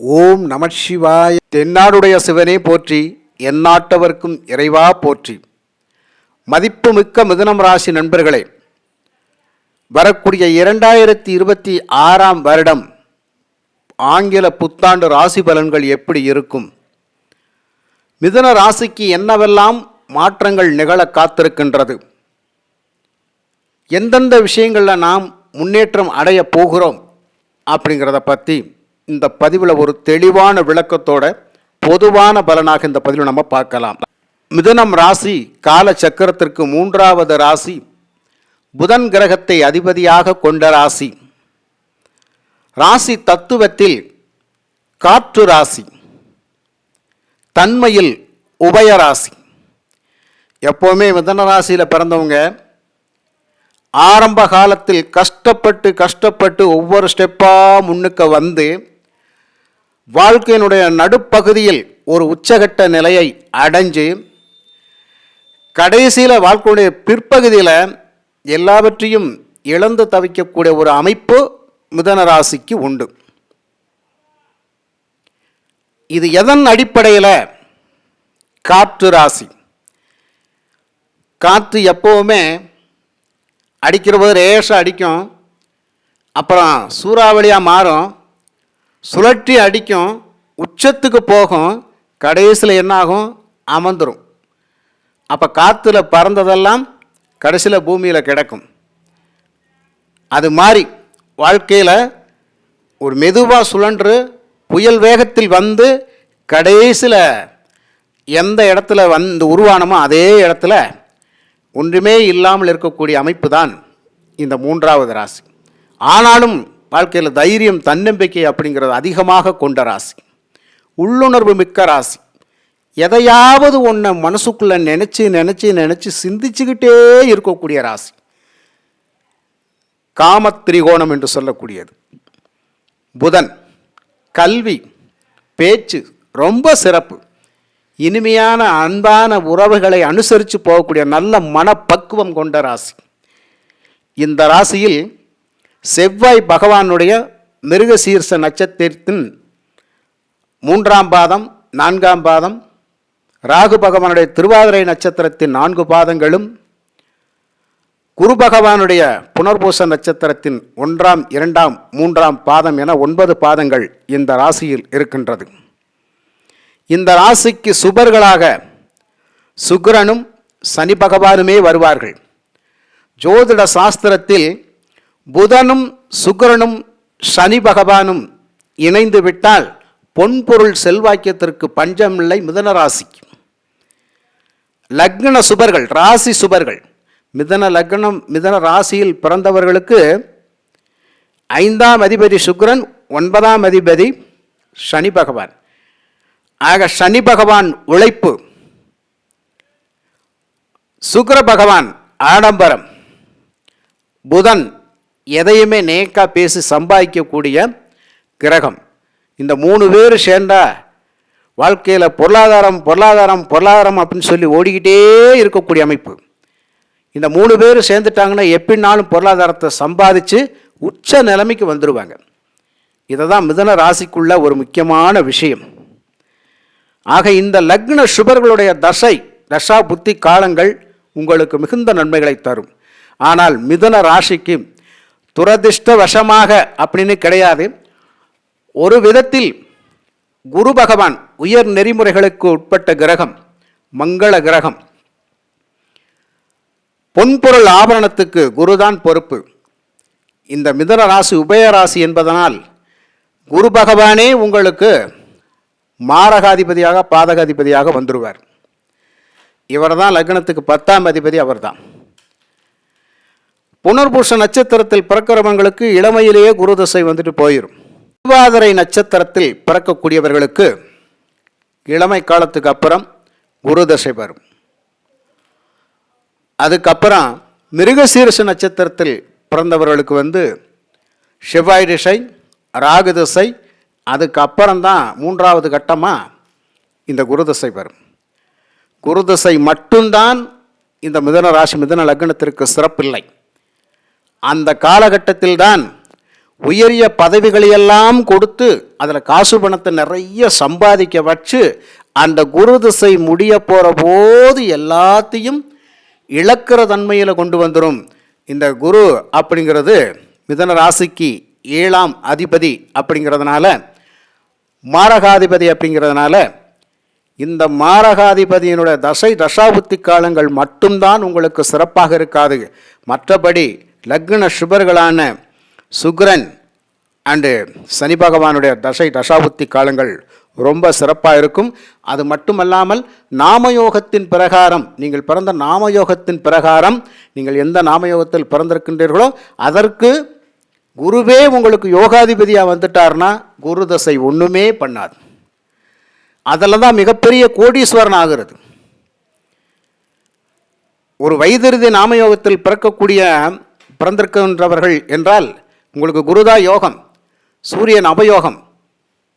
ஓம் நமசிவாய தென்னாடுடைய சிவனே போற்றி எந்நாட்டவர்க்கும் இறைவா போற்றி. மதிப்புமிக்க மிதுனம் ராசி நண்பர்களே வரக்கூடிய இரண்டாயிரத்தி இருபத்தி ஆறாம் வருடம் ஆங்கில புத்தாண்டு ராசி பலன்கள் எப்படி இருக்கும்? மிதுன ராசிக்கு என்னவெல்லாம் மாற்றங்கள் நிகழ காத்திருக்கின்றது? எந்தெந்த விஷயங்களில் நாம் முன்னேற்றம் அடைய போகிறோம்? அப்படிங்கிறத பற்றி இந்த பதிவில் ஒரு தெளிவான விளக்கத்தோட பொதுவான பலனாக இந்த பதிவில் நம்ம பார்க்கலாம். மிதுனம் ராசி கால சக்கரத்திற்கு மூன்றாவது ராசி புதன் கிரகத்தை அதிபதியாக கொண்ட ராசி. ராசி தத்துவத்தில் காற்று ராசி. தன்மையில் உபயராசி எப்போவுமே மிதன ராசியில் பிறந்தவங்க ஆரம்ப காலத்தில் கஷ்டப்பட்டு கஷ்டப்பட்டு ஒவ்வொரு ஸ்டெப்பாக முன்னுக்கு வந்து வாழ்க்கையினுடைய நடுப்பகுதியில் ஒரு உச்சகட்ட நிலையை அடைஞ்சு கடைசியில் வாழ்க்கையுடைய பிற்பகுதியில் எல்லாவற்றையும் இழந்து தவிக்கக்கூடிய ஒரு அமைப்பு மிதன ராசிக்கு உண்டு. இது எதன் அடிப்படையில்? காற்று ராசி. காற்று எப்போவுமே அடிக்கிற போது ரேஷாக அடிக்கும். அப்புறம் சூறாவளியாக மாறும். சுழற்றி அடிக்கும் உச்சத்துக்கு போகும் கடைசியில் என்னாகும்? அமர்ந்துடும் அப்போ காற்றுல பறந்ததெல்லாம் கடைசியில் பூமியில் கிடக்கும். அது மாதிரி வாழ்க்கையில் ஒரு மெதுவாக சுழன்று புயல் வேகத்தில் வந்து கடைசியில் எந்த இடத்துல வந்து உருவானமோ அதே இடத்துல ஒன்றுமே இல்லாமல் இருக்கக்கூடிய அமைப்பு தான் இந்த மூன்றாவது ராசி. ஆனாலும் வாழ்க்கையில் தைரியம் தன்னம்பிக்கை அப்படிங்கிறது அதிகமாக கொண்ட ராசி. உள்ளுணர்வு மிக்க ராசி. எதையாவது ஒன்றை மனசுக்குள்ளே நினச்சி நினச்சி நினச்சி சிந்திச்சுக்கிட்டே இருக்கக்கூடிய ராசி. காமத்திரிகோணம் என்று சொல்லக்கூடியது. புதன் கல்வி பேச்சு ரொம்ப சிறப்பு. இனிமையான அன்பான உறவுகளை அனுசரித்து போகக்கூடிய நல்ல மனப்பக்குவம் கொண்ட ராசி. இந்த ராசியில் செவ்வாய் பகவானுடைய மிருகசீர்ஷ நட்சத்திரத்தின் மூன்றாம் பாதம் நான்காம் பாதம் ராகு பகவானுடைய திருவாதிரை நட்சத்திரத்தின் நான்கு பாதங்களும் குரு பகவானுடைய புனர்பூச நட்சத்திரத்தின் ஒன்றாம் இரண்டாம் மூன்றாம் பாதம் என ஒன்பது பாதங்கள் இந்த ராசியில் இருக்கின்றது. இந்த ராசிக்கு சுபர்களாக சுக்கிரனும் சனி பகவானுமே வருவார்கள். ஜோதிட சாஸ்திரத்தில் புதனும் சுக்கிரனும் சனி பகவானும் இணைந்து விட்டால் பொன்பொருள் செல்வாக்கியத்திற்கு பஞ்சமில்லை மிதன ராசிக்கு. லக்ன சுபர்கள் ராசி சுபர்கள். மிதன லக்னம் மிதன ராசியில் பிறந்தவர்களுக்கு ஐந்தாம் அதிபதி சுக்கிரன் ஒன்பதாம் அதிபதி சனி பகவான். ஆக சனி பகவான் உழைப்பு. சுக்கர பகவான் ஆடம்பரம். புதன் எதையுமே நேக்காக பேசி சம்பாதிக்கக்கூடிய கிரகம். இந்த மூணு பேர் சேர்ந்தா வாழ்க்கையில் பொருளாதாரம் பொருளாதாரம் பொருளாதாரம் அப்படின்னு சொல்லி ஓடிக்கிட்டே இருக்கக்கூடிய அமைப்பு. இந்த மூணு பேர் சேர்ந்துட்டாங்கன்னா எப்படினாலும் பொருளாதாரத்தை சம்பாதிச்சு உச்ச நிலைமைக்கு வந்துடுவாங்க இதை தான் மிதன ராசிக்குள்ள ஒரு முக்கியமான விஷயம். ஆக இந்த லக்ன சுபர்களுடைய தசை தசா புத்தி காலங்கள் உங்களுக்கு மிகுந்த நன்மைகளை தரும். ஆனால் மிதன ராசிக்கு துரதிருஷ்டவசமாக அப்படின்னு கிடையாது. ஒரு விதத்தில் குரு பகவான் உயர் நெறிமுறைகளுக்கு உட்பட்ட கிரகம் மங்கள கிரகம். பொன்பொருள் ஆபரணத்துக்கு குருதான் பொறுப்பு. இந்த மிதன ராசி உபயராசி என்பதனால் குரு பகவானே உங்களுக்கு மாரகாதிபதியாக பாதகாதிபதியாக வந்துடுவார் இவர் தான் லக்னத்துக்கு பத்தாம் அதிபதி அவர்தான். புனர்பூஷ நட்சத்திரத்தில் பிறக்கிறவங்களுக்கு இளமையிலேயே குரு தசை வந்துட்டு போயிடும் திருவாதிரை நட்சத்திரத்தில் பிறக்கக்கூடியவர்களுக்கு இளமை காலத்துக்கு அப்புறம் குரு தசை வரும். அதுக்கப்புறம் மிருகசீரச நட்சத்திரத்தில் பிறந்தவர்களுக்கு வந்து செவ்வாய் திசை ராகு திசை அதுக்கப்புறம் தான் மூன்றாவது கட்டமாக இந்த குரு தசை வரும். குரு தசை மட்டும்தான் இந்த மிதன ராசி மிதன லக்னத்திற்கு சிறப்பில்லை. அந்த காலகட்டத்தில்தான் உயரிய பதவிகளையெல்லாம் கொடுத்து அதில் காசு பணத்தை நிறைய சம்பாதிக்க வச்சு அந்த குரு திசை முடிய போகிற போது எல்லாத்தையும் இழக்கிற தன்மையில் கொண்டு வந்துடும் இந்த குரு அப்படிங்கிறது மிதன ராசிக்கு ஏழாம் அதிபதி அப்படிங்கிறதுனால மாரகாதிபதி அப்படிங்கிறதுனால இந்த மாரகாதிபதியினுடைய தசை தசாபுத்தி காலங்கள் மட்டும்தான் உங்களுக்கு சிறப்பாக இருக்காது. மற்றபடி லக்ன சுபர்களான சுக்ரன் அண்டு சனி பகவானுடைய தசை தசாபுத்தி காலங்கள் ரொம்ப சிறப்பாக இருக்கும். அது மட்டுமல்லாமல் நாமயோகத்தின் பிரகாரம் நீங்கள் பிறந்த நாமயோகத்தின் பிரகாரம் நீங்கள் எந்த நாமயோகத்தில் பிறந்திருக்கின்றீர்களோ அதற்கு குருவே உங்களுக்கு யோகாதிபதியாக வந்துட்டார்னா குரு தசை ஒன்றுமே பண்ணாது. அதில் தான் மிகப்பெரிய கோடீஸ்வரன் ஆகிறது. ஒரு வயதிறுதி நாமயோகத்தில் பிறக்கக்கூடிய பிறந்திருக்கின்றவர்கள் என்றால் உங்களுக்கு குருதா யோகம் சூரியன் அபயோகம்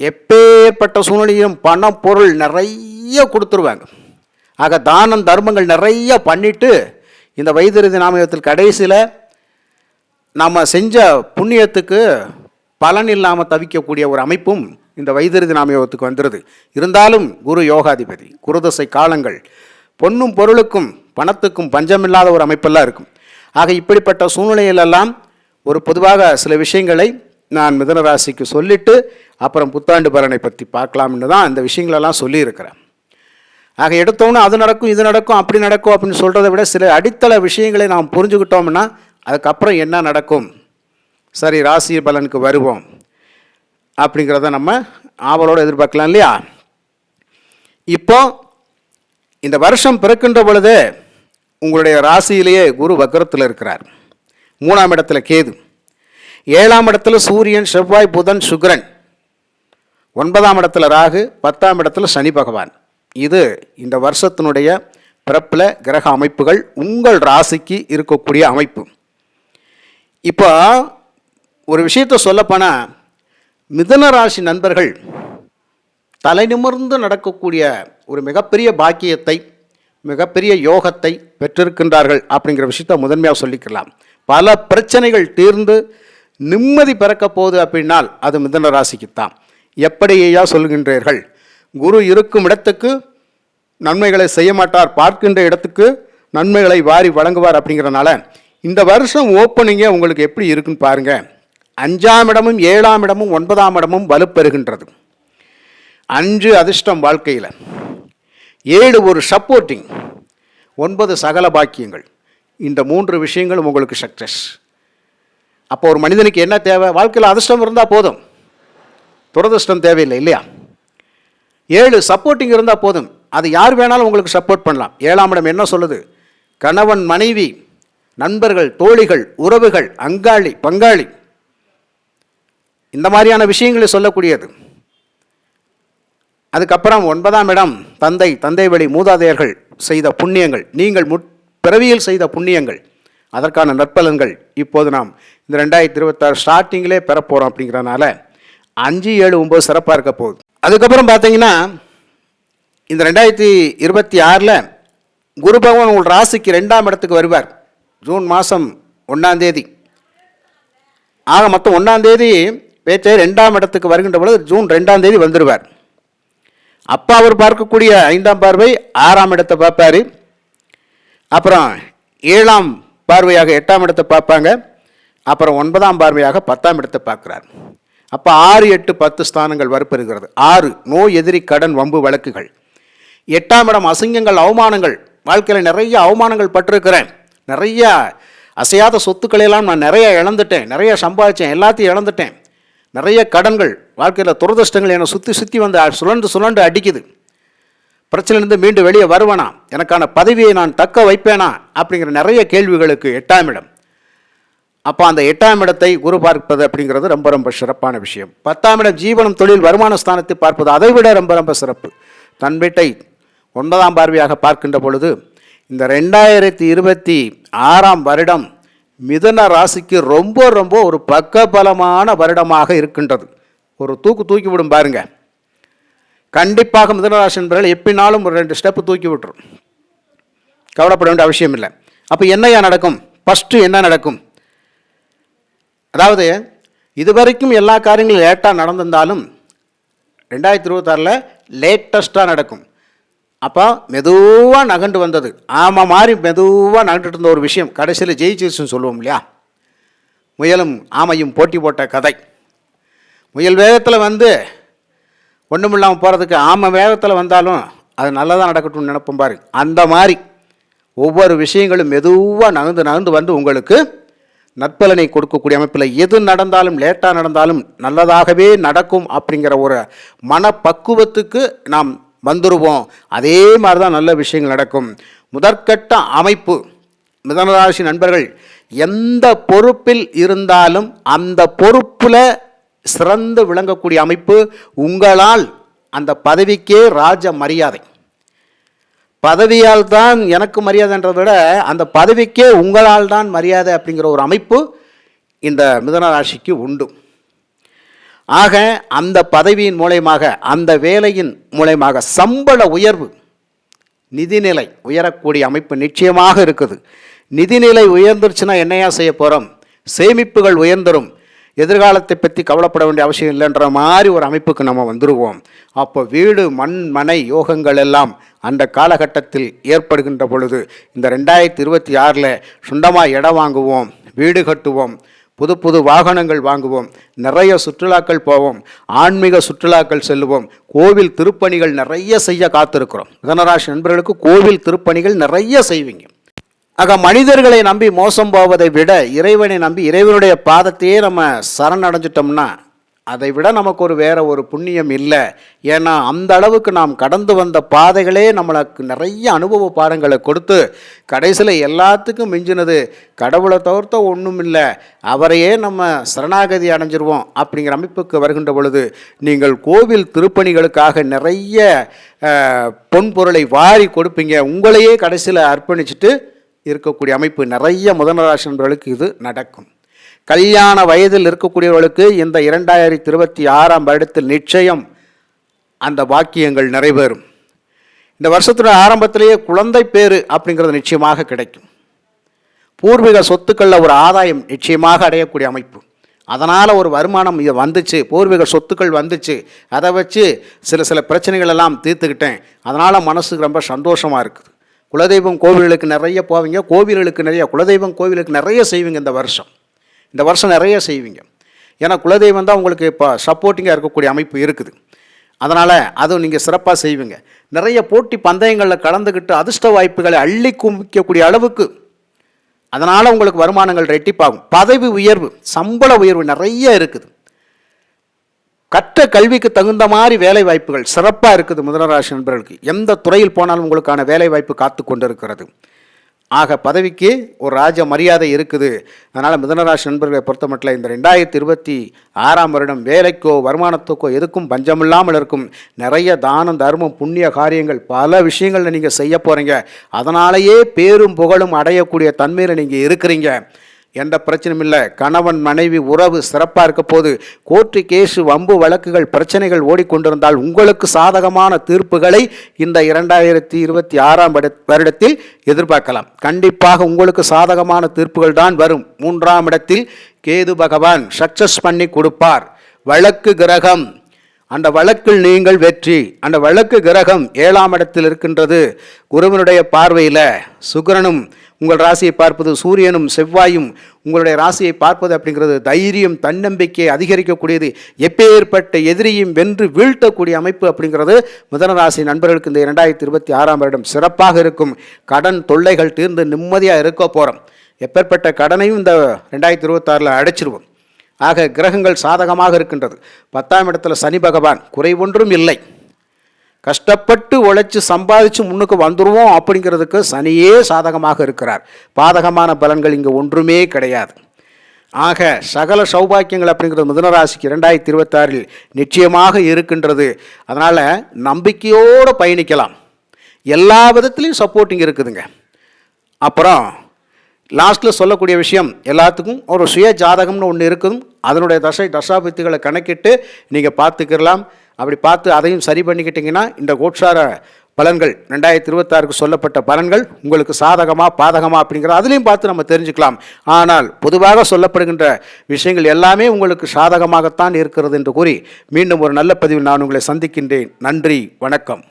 எப்பேற்பட்ட சூழ்நிலையும் பணம் பொருள் நிறைய கொடுத்துருவாங்க. ஆக தானம் தர்மங்கள் நிறைய பண்ணிட்டு இந்த வைத்திருதி நாமயத்தில் கடைசியில் நம்ம செஞ்ச புண்ணியத்துக்கு பலன் இல்லாமல் தவிக்கக்கூடிய ஒரு அமைப்பும் இந்த வைத்திருதி நாமயோகத்துக்கு வந்துடுது இருந்தாலும் குரு யோகாதிபதி குருதசை காலங்கள் பொன்னும் பொருளுக்கும் பணத்துக்கும் பஞ்சமில்லாத ஒரு அமைப்பெல்லாம் இருக்கும். ஆக இப்படிப்பட்ட சூழ்நிலையிலெல்லாம் ஒரு பொதுவாக சில விஷயங்களை நான் மிதன ராசிக்கு அப்புறம் புத்தாண்டு பலனை பற்றி பார்க்கலாம்னு தான் இந்த விஷயங்களெல்லாம் சொல்லியிருக்கிறேன். ஆக எடுத்தோன்னே அது நடக்கும் இது நடக்கும் அப்படி நடக்கும் அப்படின்னு சொல்கிறத விட சில அடித்தள விஷயங்களை நாம் புரிஞ்சுக்கிட்டோம்னா அதுக்கப்புறம் என்ன நடக்கும்? சரி ராசி பலனுக்கு வருவோம் அப்படிங்கிறத நம்ம ஆவலோடு எதிர்பார்க்கலாம் இல்லையா? இப்போ இந்த வருஷம் பிறக்கின்ற பொழுது உங்களுடைய ராசியிலேயே குரு வக்கரத்தில் இருக்கிறார். மூணாம் இடத்துல கேது. ஏழாம் இடத்துல சூரியன் செவ்வாய் புதன் சுக்ரன் ஒன்பதாம் இடத்துல ராகு பத்தாம் இடத்துல சனி பகவான். இது இந்த வருஷத்தினுடைய பிறப்பில் கிரக அமைப்புகள் உங்கள் ராசிக்கு இருக்கக்கூடிய அமைப்பு. இப்போ ஒரு விஷயத்த சொல்லப்போனால் மிதன ராசி நண்பர்கள் தலை நிமிர்ந்து நடக்கக்கூடிய ஒரு மிகப்பெரிய பாக்கியத்தை மிகப்பெரிய யோகத்தை பெற்றிருக்கின்றார்கள் அப்படிங்கிற விஷயத்தை முதன்மையாக சொல்லிக்கலாம். பல பிரச்சனைகள் தீர்ந்து நிம்மதி பிறக்க போகுது அப்படின்னால் அது மிதன ராசிக்குத்தான். எப்படியா சொல்கின்றீர்கள்? குரு இருக்கும் இடத்துக்கு நன்மைகளை செய்ய மாட்டார் பார்க்கின்ற இடத்துக்கு நன்மைகளை வாரி வழங்குவார் அப்படிங்கிறனால இந்த வருஷம் ஓப்பனிங்கே உங்களுக்கு எப்படி இருக்குன்னு பாருங்கள் அஞ்சாம் இடமும் ஏழாம் இடமும் ஒன்பதாம் இடமும் வலுப்பெறுகின்றது. அஞ்சு அதிர்ஷ்டம் வாழ்க்கையில். ஏழு ஒரு சப்போர்ட்டிங் ஒன்பது சகல பாக்கியங்கள். இந்த மூன்று விஷயங்களும் உங்களுக்கு சக்ஸஸ் அப்போ ஒரு மனிதனுக்கு என்ன தேவை? வாழ்க்கையில் அதிர்ஷ்டம் இருந்தால் போதும். துரதிர்ஷ்டம் தேவையில்லை இல்லையா? ஏழு சப்போர்ட்டிங் இருந்தால் போதும். அது யார் வேணாலும் உங்களுக்கு சப்போர்ட் பண்ணலாம். ஏழாம் இடம் என்ன சொல்லுது? கணவன் மனைவி நண்பர்கள் தோழிகள் உறவுகள் அங்காளி பங்காளி. இந்த மாதிரியான விஷயங்களை சொல்லக்கூடியது. அதுக்கப்புறம் ஒன்பதாம் இடம் தந்தை தந்தை வழி மூதாதையர்கள் செய்த புண்ணியங்கள். நீங்கள் முட் பிறவியில் செய்த புண்ணியங்கள். அதற்கான நற்பலன்கள் இப்போது நாம் இந்த ரெண்டாயிரத்தி இருபத்தாறு ஸ்டார்டிங்கிலே பெறப்போகிறோம் அப்படிங்கிறனால அஞ்சு ஏழு ஒம்பது சிறப்பாக இருக்க போகுது. அதுக்கப்புறம் பார்த்தீங்கன்னா இந்த ரெண்டாயிரத்தி இருபத்தி ஆறில் குரு பகவான் உங்கள் ராசிக்கு ரெண்டாம் இடத்துக்கு வருவார். ஜூன் மாதம் ஒன்றாந்தேதி ஆக மொத்தம் ஒன்றாந்தேதி பேச்சை ரெண்டாம் இடத்துக்கு வருகின்ற பொழுது ஜூன் ரெண்டாம் தேதி வந்துடுவார் அப்பா அவர் பார்க்கக்கூடிய ஐந்தாம் பார்வை ஆறாம் இடத்தை பார்ப்பாரு. அப்புறம் ஏழாம் பார்வையாக எட்டாம் இடத்தை பார்ப்பாங்க. அப்புறம் ஒன்பதாம் பார்வையாக பத்தாம் இடத்தை பார்க்குறார். அப்போ ஆறு எட்டு பத்து ஸ்தானங்கள் வரப்பெறுகிறது ஆறு நோய் எதிரி கடன் வம்பு வழக்குகள். எட்டாம் இடம் அசிங்கங்கள் அவமானங்கள். வாழ்க்கையில் நிறைய அவமானங்கள் பட்டிருக்கிறேன். நிறைய அசையாத சொத்துக்களையெல்லாம் நான் நிறைய இழந்துட்டேன். நிறைய சம்பாதிச்சேன். எல்லாத்தையும் இழந்துட்டேன். நிறைய கடன்கள் வாழ்க்கையில் துரதிருஷ்டங்கள் என்னை சுற்றி சுற்றி வந்து சுழண்டு சுழண்டு அடிக்குது. பிரச்சனையிலிருந்து மீண்டும் வெளியே வருவேனா? எனக்கான பதவியை நான் தக்க வைப்பேனா? அப்படிங்கிற நிறைய கேள்விகளுக்கு எட்டாம் இடம். அப்போ அந்த எட்டாம் இடத்தை குரு பார்ப்பது அப்படிங்கிறது ரொம்ப ரொம்ப சிறப்பான விஷயம். பத்தாம் இடம் ஜீவனம் தொழில் வருமான ஸ்தானத்தை பார்ப்பது அதை விட ரொம்ப ரொம்ப சிறப்பு. தன் வீட்டை ஒன்பதாம் பார்வையாக பார்க்கின்ற பொழுது இந்த ரெண்டாயிரத்தி இருபத்தி ஆறாம் வருடம் மிதன ராசிக்கு ரொம்ப ரொம்ப ஒரு பக்கபலமான வருடமாக இருக்கின்றது. ஒரு தூக்கு தூக்கி விடும் பாருங்க. கண்டிப்பாக மிதனராசி என்பவர்கள் எப்பினாலும் ஒரு ரெண்டு ஸ்டெப்பு தூக்கி விட்டுரும். கவலைப்பட வேண்டிய அவசியம் இல்லை. அப்போ என்னையா நடக்கும்? ஃபஸ்ட்டு என்ன நடக்கும்? அதாவது இதுவரைக்கும் எல்லா காரியங்களும் லேட்டாக நடந்திருந்தாலும் ரெண்டாயிரத்தி இருபத்தாறில் லேட்டஸ்ட்டாக நடக்கும். அப்போ மெதுவாக நகண்டு வந்தது. ஆமாம் மாதிரி மெதுவாக நகண்டுட்டு இருந்த ஒரு விஷயம். கடைசியில் ஜெயிச்சிருச்சுன்னு சொல்லுவோம் இல்லையா? முயலும் ஆமையும் போட்டி போட்ட கதை. முயல் வேகத்தில் வந்து ஒன்றும் இல்லாமல் போகிறதுக்கு ஆமாம் வேகத்தில் வந்தாலும் அது நல்லதாக நடக்கட்டும்னு நினைப்போம் பாரு. அந்த மாதிரி ஒவ்வொரு விஷயங்களும் மெதுவாக நகர்ந்து நகர்ந்து வந்து உங்களுக்கு நற்பலனை கொடுக்கக்கூடிய அமைப்பில் எது நடந்தாலும் லேட்டாக நடந்தாலும் நல்லதாகவே நடக்கும் அப்படிங்கிற ஒரு மனப்பக்குவத்துக்கு நாம் வந்துருவோம். அதே மாதிரி தான் நல்ல விஷயங்கள் நடக்கும். முதற்கட்ட அமைப்பு மிதனராசி நண்பர்கள் எந்த பொறுப்பில் இருந்தாலும் அந்த பொறுப்பில் சிறந்து விளங்கக்கூடிய அமைப்பு உங்களால் அந்த பதவிக்கே ராஜ மரியாதை. பதவியால் தான் எனக்கு மரியாதைன்றதை விட அந்த பதவிக்கே உங்களால் தான் மரியாதை அப்படிங்கிற ஒரு அமைப்பு இந்த மிதன ராசிக்கு உண்டு. ஆக அந்த பதவியின் மூலயமாக அந்த வேலையின் மூலயமாக சம்பள உயர்வு நிதிநிலை உயரக்கூடிய அமைப்பு நிச்சயமாக இருக்குது. நிதிநிலை உயர்ந்துருச்சுன்னா என்னையா செய்ய போகிறோம் சேமிப்புகள் உயர்ந்துரும். எதிர்காலத்தை பற்றி கவலைப்பட வேண்டிய அவசியம் இல்லைன்ற மாதிரி ஒரு அமைப்புக்கு நம்ம வந்துடுவோம் அப்போ வீடு மண் மனை யோகங்கள் எல்லாம் அந்த காலகட்டத்தில் ஏற்படுகின்ற பொழுது இந்த ரெண்டாயிரத்தி இருபத்தி ஆறில் சொந்தமாக இடம் வாங்குவோம் வீடு கட்டுவோம் புது புது வாகனங்கள் வாங்குவோம் நிறைய சுற்றுலாக்கள் போவோம் ஆன்மீக சுற்றுலாக்கள் செல்லுவோம் கோவில் திருப்பணிகள் நிறைய செய்ய காத்திருக்கிறோம். மிதனராசி நண்பர்களுக்கு கோவில் திருப்பணிகள் நிறைய செய்வீங்க. ஆக மனிதர்களை நம்பி மோசம் போவதை விட இறைவனை நம்பி இறைவனுடைய பாதத்தையே நம்ம சரணடைஞ்சிட்டோம்னா அதை விட நமக்கு ஒரு வேற ஒரு புண்ணியம் இல்லை. ஏன்னா அந்த அளவுக்கு நாம் கடந்து வந்த பாதைகளே நம்மளுக்கு நிறைய அனுபவ பாடங்களை கொடுத்து கடைசியில் எல்லாத்துக்கும் மிஞ்சினது கடவுளை தவிர்த்த ஒன்றும் இல்லை அவரையே நம்ம சரணாகதி அடைஞ்சிருவோம் அப்படிங்கிற அமைப்புக்கு வருகின்ற பொழுது நீங்கள் கோவில் திருப்பணிகளுக்காக நிறைய பொன்பொருளை பொன் பொருளை வாரி கொடுப்பீங்க. உங்களையே கடைசியில் அர்ப்பணிச்சுட்டு இருக்கக்கூடிய அமைப்பு நிறைய முதனராசி நண்பர்களுக்கு இது நடக்கும். கல்யாண வயதில் இருக்கக்கூடியவர்களுக்கு இந்த இரண்டாயிரத்தி இருபத்தி ஆறாம் வருடத்தில் நிச்சயம் அந்த வாக்கியங்கள் நிறைவேறும். இந்த வருஷத்துடைய ஆரம்பத்திலேயே குழந்தை பேரு அப்படிங்கிறது நிச்சயமாக கிடைக்கும். பூர்வீக சொத்துக்களில் ஒரு ஆதாயம் நிச்சயமாக அடையக்கூடிய அமைப்பு. அதனால் ஒரு வருமானம் இது வந்துச்சு பூர்வீக சொத்துக்கள் வந்துச்சு. அதை வச்சு சில சில பிரச்சனைகள் எல்லாம் தீர்த்துக்கிட்டேன். அதனால் மனசுக்கு ரொம்ப சந்தோஷமாக இருக்குது. குலதெய்வம் கோவில்களுக்கு நிறைய போவீங்க கோவில்களுக்கு நிறைய குலதெய்வம் கோவிலுக்கு நிறைய செய்வீங்க இந்த வருஷம். இந்த வருஷம் நிறைய செய்வீங்க. ஏன்னா குலதெய்வம் தான் உங்களுக்கு இப்போ சப்போர்ட்டிங்காக இருக்கக்கூடிய அமைப்பு இருக்குது. அதனால் அதுவும் நீங்கள் சிறப்பாக செய்வீங்க. நிறைய போட்டி பந்தயங்களில் கலந்துக்கிட்டு அதிர்ஷ்ட வாய்ப்புகளை அள்ளி குமிக்கக்கூடிய அளவுக்கு அதனால் உங்களுக்கு வருமானங்கள் ரெட்டிப்பாகும். பதவி உயர்வு சம்பள உயர்வு நிறைய இருக்குது. கற்ற கல்விக்கு தகுந்த மாதிரி வேலை வாய்ப்புகள் சிறப்பாக இருக்குது முதலராசி நண்பர்களுக்கு. எந்த துறையில் போனாலும் உங்களுக்கான வேலை வாய்ப்பு காத்து கொண்டிருக்கிறது. ஆக பதவிக்கு ஒரு ராஜ மரியாதை இருக்குது. அதனால் மிதனராசி நண்பர்களை பொறுத்த மட்டும் இந்த ரெண்டாயிரத்தி இருபத்தி ஆறாம் வருடம் வேலைக்கோ வருமானத்துக்கோ எதுக்கும் பஞ்சமில்லாமல் இருக்கும். நிறைய தானம் தர்மம் புண்ணிய காரியங்கள் பல விஷயங்களில் நீங்கள் செய்ய போகிறீங்க அதனாலேயே பேரும் புகழும் அடையக்கூடிய தன்மையில் நீங்கள் இருக்கிறீங்க. எந்த பிரச்சனையும் இல்லை. கணவன் மனைவி உறவு சிறப்பாக இருக்க போது கோர்ட்டு கேஸு வம்பு வழக்குகள் பிரச்சனைகள் ஓடிக்கொண்டிருந்தால் உங்களுக்கு சாதகமான தீர்ப்புகளை இந்த இரண்டாயிரத்தி இருபத்தி ஆறாம் வருடத்தில் எதிர்பார்க்கலாம். கண்டிப்பாக உங்களுக்கு சாதகமான தீர்ப்புகள் தான் வரும். மூன்றாம் இடத்தில் கேது பகவான் சக்சஸ் பண்ணி கொடுப்பார். வழக்கு கிரகம் அந்த வழக்கில் நீங்கள் வெற்றி. அந்த வழக்கு கிரகம் ஏழாம் இடத்தில் இருக்கின்றது. குருவனுடைய பார்வையில் சுகரனும் உங்கள் ராசியை பார்ப்பது சூரியனும் செவ்வாயும் உங்களுடைய ராசியை பார்ப்பது அப்படிங்கிறது தைரியம் தன்னம்பிக்கை அதிகரிக்கக்கூடியது. எப்பேற்பட்ட எதிரியும் வென்று வீழ்த்தக்கூடிய அமைப்பு அப்படிங்கிறது மிதன ராசி நண்பர்களுக்கு இந்த இரண்டாயிரத்தி இருபத்தி ஆறாம் வருடம் சிறப்பாக இருக்கும். கடன் தொல்லைகள் தீர்ந்து நிம்மதியாக இருக்க போகிறோம் எப்பேற்பட்ட கடனையும் இந்த ரெண்டாயிரத்தி இருபத்தாறில் அடைச்சிருவோம். ஆக கிரகங்கள் சாதகமாக இருக்கின்றது. பத்தாம் இடத்துல சனி பகவான் குறைவொன்றும் இல்லை. கஷ்டப்பட்டு உழைச்சி சம்பாதிச்சு முன்னுக்கு வந்துடுவோம் அப்படிங்கிறதுக்கு சனியே சாதகமாக இருக்கிறார். பாதகமான பலன்கள் இங்கே ஒன்றுமே கிடையாது. ஆக சகல சௌபாக்கியங்கள் அப்படிங்கிறது மிதனராசிக்கு ரெண்டாயிரத்தி இருபத்தாறில் நிச்சயமாக இருக்கின்றது. அதனால் நம்பிக்கையோடு பயணிக்கலாம். எல்லா விதத்துலேயும் சப்போர்ட்டிங் இருக்குதுங்க. அப்புறம் லாஸ்ட்டில் சொல்லக்கூடிய விஷயம் எல்லாத்துக்கும் ஒரு சுய ஜாதகம்னு ஒன்று இருக்கும் அதனுடைய தசை தசாபுத்திகளை கணக்கிட்டு நீங்கள் பார்த்துக்கிடலாம் அப்படி பார்த்து அதையும் சரி பண்ணிக்கிட்டிங்கன்னா இந்த கோட்சார பலன்கள் ரெண்டாயிரத்தி இருபத்தாறுக்கு சொல்லப்பட்ட பலன்கள் உங்களுக்கு சாதகமா பாதகமா அப்படிங்கிற அதுலேயும் பார்த்து நம்ம தெரிஞ்சுக்கலாம். ஆனால் பொதுவாக சொல்லப்படுகின்ற விஷயங்கள் எல்லாமே உங்களுக்கு சாதகமாகத்தான் இருக்கிறது என்று கூறி மீண்டும் ஒரு நல்ல பதிவில் நான் உங்களை சந்திக்கின்றேன். நன்றி வணக்கம்.